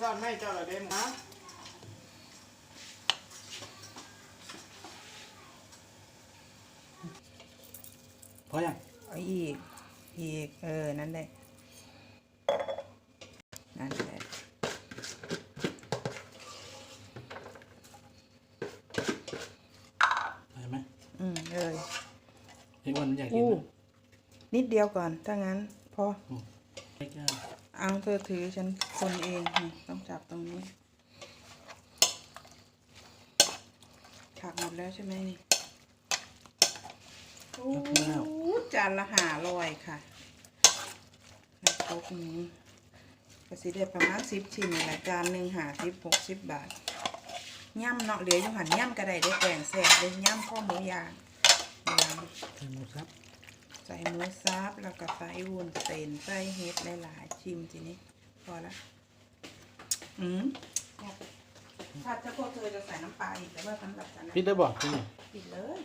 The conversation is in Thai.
ซ่อนไม่เจ้าละเด้มนะพอยังเอาอีก อีก เออ นั่นแหละ นั่นแหละ เห็นไหมอืมเลยเห็นวันมันอยากกินอู้ไหมนิดเดียวก่อน ถ้างั้น พอ ไม่กล้า เอาเธอถือฉันคนเองนี่ต้องจับตรงนี้ถักหมดแล้วใช่ไหมนี่โอ้จานละหาลอยค่ะแล้วครกนี้ก็สิได้ประมาณสิบชิ้นนี่แหละจานหนึ่งหาสิบหกสิบบาทย่ำเนาะเหลืออยู่หันย่ำก็ได้ได้แกงแซ่บเลยย่ำข้อหมูย่างย่ำใส่หมูสับใส่หมูซับแล้วก็ใส่วุ้นเส้นใส่เห็ดหลายๆ ชิมทีนี้ พอละอืมถ้าถ้าพวกเธอจะใส่น้ำปลาอีกแต่ว่าสำหรับฉันนะพี่ได้บอกที่นี่ปิดเลย